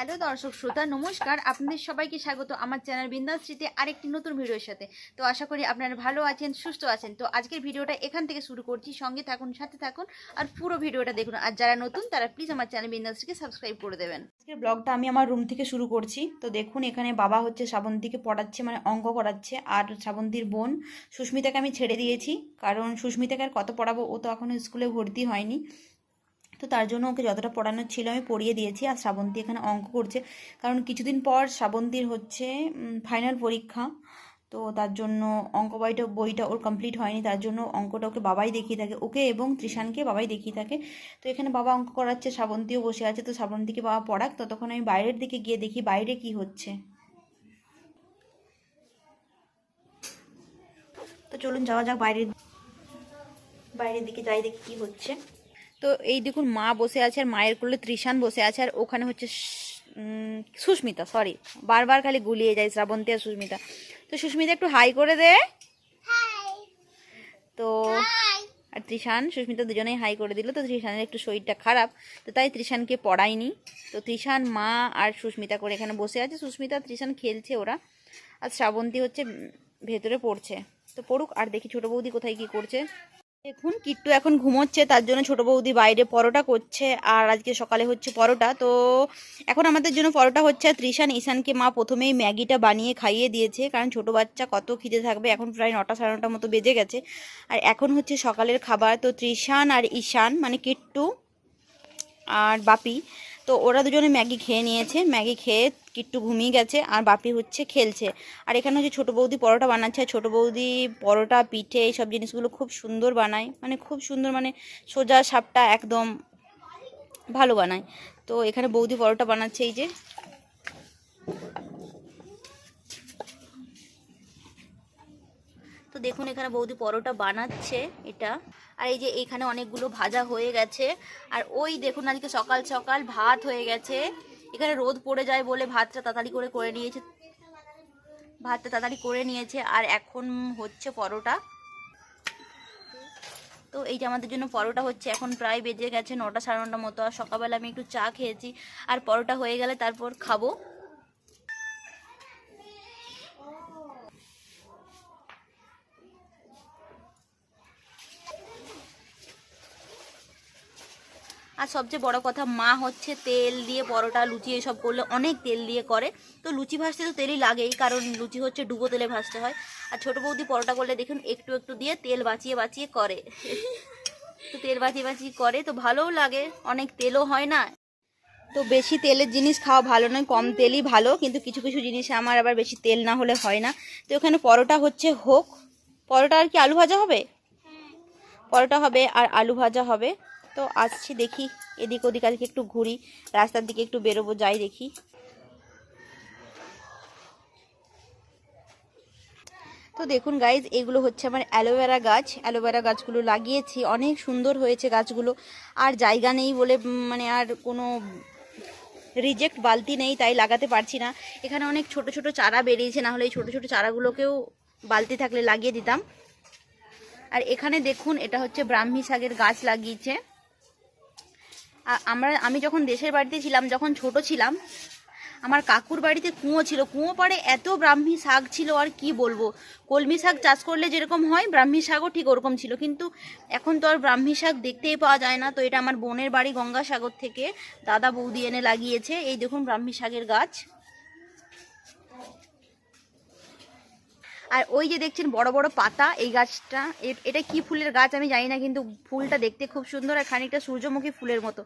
Hello দর্শক, শ্রোতা, নমস্কার। আপনাদের সবাইকে স্বাগত আমার চ্যানেল বিন্দাস বিন্দাশ্রীতে আরেকটি নতুন ভিডিওর সাথে। তো আশা করি আপনারা ভালো আছেন, সুস্থ আছেন। তো আজকের ভিডিওটা এখান থেকে শুরু করছি। সঙ্গে থাকুন, সাথে থাকুন, আর পুরো ভিডিওটা দেখুন। আর যারা নতুন, তারা প্লিজ আমার চ্যানেল বিন্দাশ্রীকে সাবস্ক্রাইব করে দেবেন। আজকের ব্লগটা আমি আমার রুম থেকে শুরু করছি। তো দেখুন, এখানে বাবা হচ্ছে শ্রাবন্তীকে পড়াচ্ছে মানে অঙ্ক করাচ্ছে, আর শ্রাবন্তীর বোন সুস্মিতাকে আমি ছেড়ে দিয়েছি। কারণ সুস্মিতাকে আর কত পড়াবো, ও তো এখনও স্কুলে ভর্তি হয়নি। তো তার জন্য ওকে যতটা পড়ানোর ছিল আমি পড়িয়ে দিয়েছি আর শ্রাবন্তী এখানে অঙ্ক করছে। কারণ কিছুদিন পর শ্রাবন্তীর হচ্ছে ফাইনাল পরীক্ষা। তো তার জন্য অঙ্ক বইটা বইটা ওর কমপ্লিট হয়নি। তার জন্য অঙ্কটা ওকে বাবাই দেখিয়ে থাকে। ওকে এবং ত্রিশানকে বাবাই দেখিয়ে থাকে। তো এখানে বাবা অঙ্ক করাচ্ছে, শ্রাবন্তীও বসে আছে। তো শ্রাবন্তীকে বাবা পড়াক। ততক্ষণ আমি বাইরের দিকে গিয়ে দেখি বাইরে কি হচ্ছে। তো চলুন যাওয়া যাক বাইরের বাইরের দিকে যাই, দেখি কি হচ্ছে। তো এই দেখুন মা বসে আছে আর মায়ের কোলে ত্রিশান বসে আছে আর ওখানে হচ্ছে সুস্মিতা সরি বারবার খালি গুলিয়ে যায় শ্রাবন্তী আর সুস্মিতা। তো সুস্মিতা একটু হাই করে দে। তো আর ত্রিশান সুস্মিতা দুজনেই হাই করে দিল তো ত্রিশানের একটু শরীরটা খারাপ তো তাই ত্রিশানকে পড়ায়নি। তো ত্রিশান মা আর সুস্মিতা করে এখানে বসে আছে সুস্মিতা ত্রিশান খেলছে ওরা। আর শ্রাবন্তী হচ্ছে ভেতরে পড়ছে। তো পড়ুক আর দেখি ছোটো বৌদি কোথায় কি করছে। দেখুন, কিট্টু এখন ঘুমোচ্ছে, তার জন্য ছোট বৌদি বাইরে পরোটা করছে, আর আজকে সকালে হচ্ছে পরোটা। তো এখন আমাদের জন্য পরোটা হচ্ছে ত্রিশান ঈশানকে মা প্রথমেই ম্যাগিটা বানিয়ে খাইয়ে দিয়েছে, কারণ ছোট বাচ্চা কত খিদে থাকবে, এখন প্রায় নটা সাড়ে নটার মতো বেজে গেছে। আর এখন হচ্ছে সকালের খাবার, তো ত্রিশান আর ঈশান মানে কিট্টু আর বাপি, তো ওরা দুজনে ম্যাগি খেয়ে নিয়েছে। ম্যাগি খেয়ে কিট্টু ঘুমিয়ে গেছে, আর বাপি হচ্ছে খেলছে। আর এখানে হচ্ছে ছোটো বৌদি পরোটা বানাচ্ছে, আর ছোটো বৌদি পরোটা, পিঠে এইসব জিনিসগুলো খুব সুন্দর বানায়। মানে খুব সুন্দর মানে সোজা সাপটা একদম ভালো বানায়। তো এখানে বৌদি পরোটা বানাচ্ছে এই যে। তো দেখুন, এখানে বৌদি পরোটা বানাচ্ছে এটা। আর এই যে এখানে অনেকগুলো ভাজা হয়ে গেছে। আর ওই দেখুন, আজকে সকাল সকাল ভাত হয়ে গেছে। এখানে রোদ পড়ে যায় বলে ভাতটা তাড়াতাড়ি করে করে নিয়েছে। ভাতটা তাড়াতাড়ি করে নিয়েছে আর এখন হচ্ছে পরোটা। তো এই যে আমাদের জন্য পরোটা হচ্ছে, এখন প্রায় বেজে গেছে নটা সাড়ে নটার মতো আর সকালবেলা আমি একটু চা খেয়েছি। আর পরোটা হয়ে গেলে তারপর খাব। আর সবচেয়ে বড় কথা মা হচ্ছে তেল দিয়ে পরোটা লুচি এসব করলে অনেক তেল দিয়ে করে। তো লুচি ভাজতে তো তেলই লাগেই কারণ লুচি হচ্ছে ডুবো তেলে ভাজতে হয়। আর ছোটো বৌদি পরোটা করলে দেখুন একটু একটু দিয়ে তেল বাঁচিয়ে বাঁচিয়ে করে। তো তেল বাঁচিয়ে বাঁচিয়ে করে তো ভালোও লাগে অনেক তেলও হয় না। তো বেশি তেলের জিনিস খাওয়া ভালো নয় কম তেলই ভালো কিন্তু কিছু কিছু জিনিসে আমার আবার বেশি তেল না হলে হয় না। তো এখানে পরোটা হচ্ছে হোক। পরোটা আর কি আলু ভাজা হবে? পরোটা হবে আর আলু ভাজা হবে। তো আসছি দেখি, এদিক ওদিক আজকে একটু ঘুরি, রাস্তার দিকে একটু বেরোবো, যাই দেখি। তো দেখুন গাইজ এগুলো হচ্ছে আমার অ্যালোভেরা গাছ। অ্যালোভেরা গাছগুলো লাগিয়েছি, অনেক সুন্দর হয়েছে গাছগুলো। আর জায়গা নেই বলে মানে আর কোনো রিজেক্ট বালতি নেই, তাই লাগাতে পারছি না। এখানে অনেক ছোট ছোট চারা বেরিয়েছে না হলে এই ছোটো ছোটো চারাগুলোকেও বালতি থাকলে লাগিয়ে দিতাম। আর এখানে দেখুন, এটা হচ্ছে ব্রাহ্মী শাকের গাছ লাগিয়েছে। আমরা, আমি যখন দেশের বাড়িতে ছিলাম, যখন ছোট ছিলাম, আমার কাকুর বাড়িতে কুঁয়ো ছিল। কুঁয়ো পাড়ে এত ব্রাহ্মী শাক ছিল, আর কি বলব? কলমি শাক চাষ করলে যেরকম হয়, ব্রাহ্মী শাকও ঠিক ওরকম ছিল। কিন্তু এখন তো আর ব্রাহ্মী শাক দেখতেই পাওয়া যায় না। তো এটা আমার বোনের বাড়ি গঙ্গাসাগর থেকে দাদা বৌদি এনে লাগিয়েছে। এই দেখুন ব্রাহ্মী শাকের গাছ। আর ওই যে দেখছেন বড় বড় পাতা, এই গাছটা এটা কি ফুলের গাছ আমি জানি না, কিন্তু ফুলটা দেখতে খুব সুন্দর আর খানিকটা সূর্যমুখী ফুলের মতো।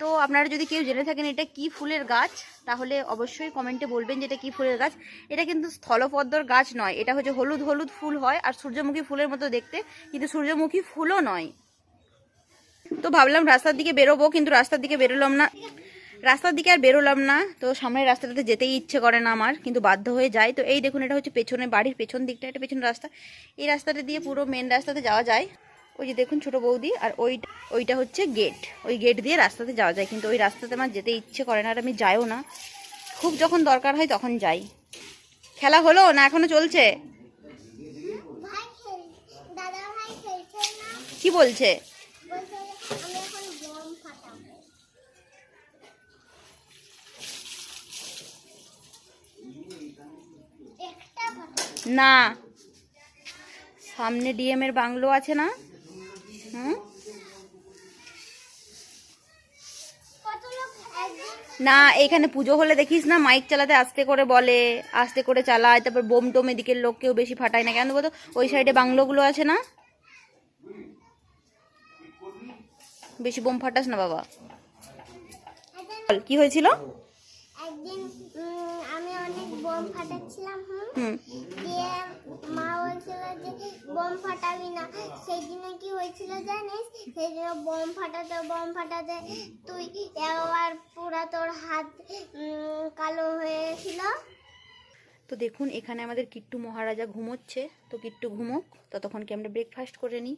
তো আপনারা যদি কেউ জেনে থাকেন এটা কি ফুলের গাছ, তাহলে অবশ্যই কমেন্টে বলবেন যে এটা কি ফুলের গাছ। এটা কিন্তু স্থলপদ্মর গাছ নয়, এটা হচ্ছে হলুদ হলুদ ফুল হয় আর সূর্যমুখী ফুলের মতো দেখতে, কিন্তু সূর্যমুখী ফুলও নয়। তো ভাবলাম রাস্তার দিকে বেরোবো, কিন্তু রাস্তার দিকে বেরোলাম না। রাস্তার দিকে আর বেরোলাম না তো সামনের রাস্তাটাতে যেতেই ইচ্ছে করে না আমার কিন্তু বাধ্য হয়ে যাই। তো এই দেখুন এটা হচ্ছে পেছনে বাড়ির পেছন দিকটা এটা পেছন রাস্তা। এই রাস্তাটা দিয়ে পুরো মেন রাস্তাতে যাওয়া যায়। ওই যে দেখুন ছোট বৌদি আর ওই ওইটা হচ্ছে গেট ওই গেট দিয়ে রাস্তাতে যাওয়া যায় কিন্তু ওই রাস্তাতে আমার যেতে ইচ্ছে করে না আর আমি যাইও না। খুব যখন দরকার হয় তখন যাই। খেলা হলো না এখনও চলছে? কি বলছে বলছে আমি এখন বম ফাটাবো না। সামনে ডিএম এর বাংলো আছে না? হুম? না, এখানে পুজো হলে দেখিস না মাইক চালাতে আস্তে করে বলে, আস্তে করে চালায়, তারপর বোম টোম এদিকের লোক কেউ বেশি ফাটায় না। কেন বলতো, ওই সাইডে বাংলোগুলো আছে না? বেশি বোম ফাটাস না বাবা। কি হয়েছিল? একদিন অনেক বোম ফাটাচ্ছিলাম হুম। দিয়ে মা বলছিল যে বোম ফাটাবি না। সেই দিনে কি হয়েছিল জানিস? সেই দিনে বোম ফাটাতে বোম ফাটাতে তুই একবার পুরা তোর হাত কালো হয়ে গেছিল। তো দেখুন এখানে আমাদের কিট্টু মহারাজা ঘুমোচ্ছে। তো কিট্টু ঘুমোক ততক্ষণ কি আমরা ব্রেকফাস্ট করে নিই?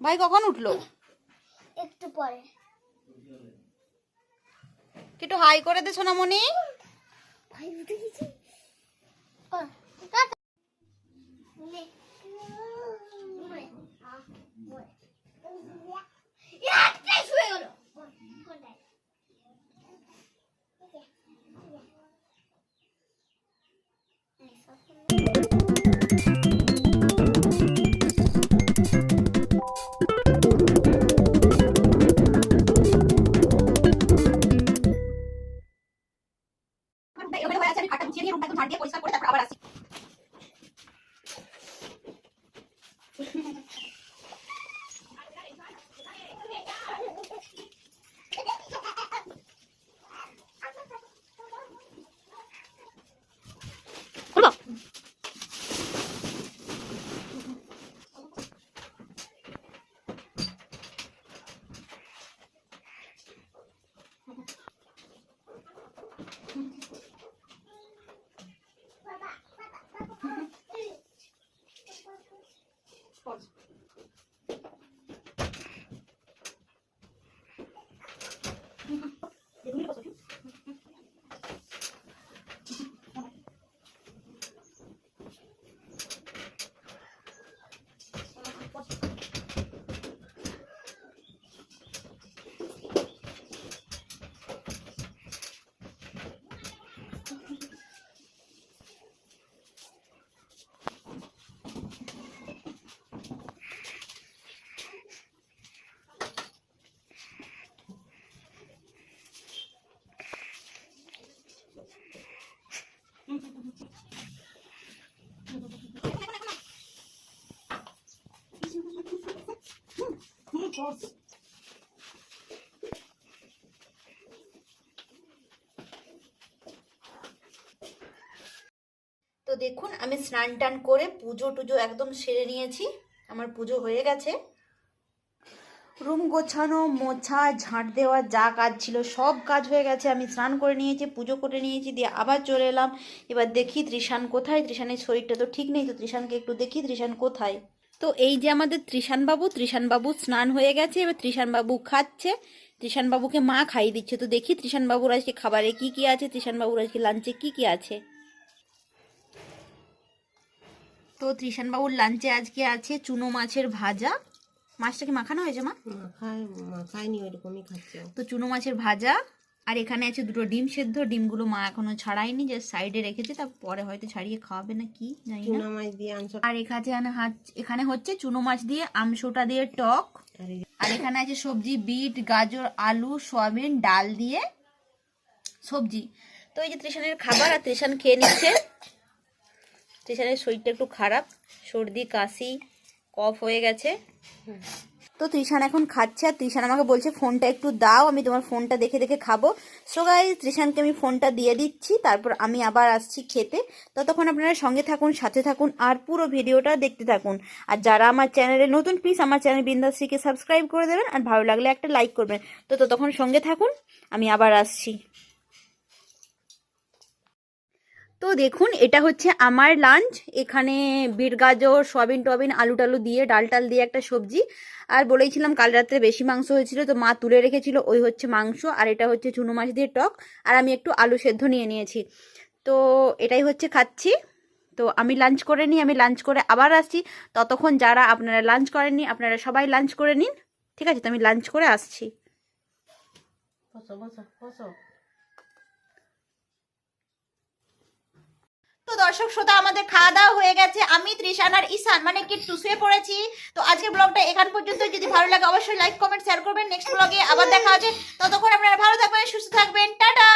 ভাই কখন উঠল? একটু পরে। একটু হাই করে দে সোনামণি। ভাই উঠে গেছি। তো দেখুন, আমি স্নান টান করে পুজো টুজো একদম সেরে নিয়েছি। আমার পুজো হয়ে গেছে। রুম গোছানো, মোছা, ঝাঁট দেওয়া, যা কাজ ছিল সব কাজ হয়ে গেছে। আমি স্নান করে নিয়েছি, পুজো করে নিয়েছি, দিয়ে আবার চলে এলাম। এবার দেখি ত্রিশান কোথায়? ত্রিশানের শরীরটা তো ঠিক নেই, তো ত্রিশানকে একটু দেখি, ত্রিশান কোথায়? তো এই যে আমাদের ত্রিশান বাবু ত্রিশান বাবু স্নান হয়ে গেছে এবার ত্রিশান বাবু খাচ্ছে। ত্রিশান বাবুকে মা খাইয়ে দিচ্ছে। তো দেখি ত্রিশান বাবুর আজকে খাবারে কি কি আছে ত্রিশান বাবুর আজকে লাঞ্চে কি কি আছে? তো ত্রিশান বাবুর লাঞ্চে আজকে আছে চুনো মাছের ভাজা। মাছটা কি মাখানো হয়েছে মা? খায় খায়নি ওইরকমই খাচ্ছে। তো চুনো মাছের ভাজা আর এখানে আছে দুটো ডিম সেদ্ধ। ডিমগুলো মা এখনও ছাড়ায়নি যে সাইডে রেখেছে তারপরে হয়তো ছাড়িয়ে খাওয়াবে না কি জানি না। মাছ দিয়ে আর এখানে এখানে হচ্ছে চুনো মাছ দিয়ে আমসোটা দিয়ে টক। আর আর এখানে আছে সবজি বিট গাজর আলু সয়াবিন ডাল দিয়ে সবজি। তো এই যে ত্রিশানের খাবার আর ত্রিশান খেয়ে নিচ্ছে। ত্রিশানের শরীরটা একটু খারাপ সর্দি কাশি কফ হয়ে গেছে। তো ত্রিশান এখন খাচ্ছে, আর ত্রিশান আমাকে বলছে, ফোনটা একটু দাও, আমি তোমার ফোনটা দেখে দেখে খাব। সো গাই ত্রিশানকে আমি ফোনটা দিয়ে দিচ্ছি, তারপর আমি আবার আসছি খেতে। ততক্ষণ আপনারা সঙ্গে থাকুন, সাথে থাকুন, আর পুরো ভিডিওটা দেখতে থাকুন। আর যারা আমার চ্যানেলে নতুন প্লিজ আমার চ্যানেল বিন্দাশ্রীকে সাবস্ক্রাইব করে দেবেন, আর ভালো লাগলে একটা লাইক করবেন। তো ততক্ষণ সঙ্গে থাকুন, আমি আবার আসছি। তো দেখুন, এটা হচ্ছে আমার লাঞ্চ এখানে বিট গাজর, সয়াবিন টবিন আলু টালু দিয়ে, ডাল টাল দিয়ে একটা সবজি। আর বলেইছিলাম কাল রাত্রে বেশি মাংস হয়েছিল, তো মা তুলে রেখেছিল, ওই হচ্ছে মাংস। আর এটা হচ্ছে চুনো মাছ দিয়ে টক। আর আমি একটু আলু সেদ্ধ নিয়ে নিয়েছি। তো এটাই হচ্ছে খাচ্ছি। তো আমি লাঞ্চ করে নিই, আমি লাঞ্চ করে আবার আসছি। ততক্ষণ যারা আপনারা লাঞ্চ করেননি, আপনারা সবাই লাঞ্চ করে নিন। ঠিক আছে, তো আমি লাঞ্চ করে আসছি বসো বসো বসো তো দর্শক শ্রোতা, আমাদের খাওয়া দাওয়া হয়ে গেছে। আমি ত্রিশান আর ঈশান মানে কি টুসুয়ে পড়েছি। তো আজকের ব্লগটা এখান পর্যন্ত। যদি ভালো লাগে অবশ্যই লাইক কমেন্ট শেয়ার করবেন। নেক্সট ব্লগে আবার দেখা হচ্ছে ততক্ষণ আপনারা ভালো থাকবেন, সুস্থ থাকবেন। টাটা!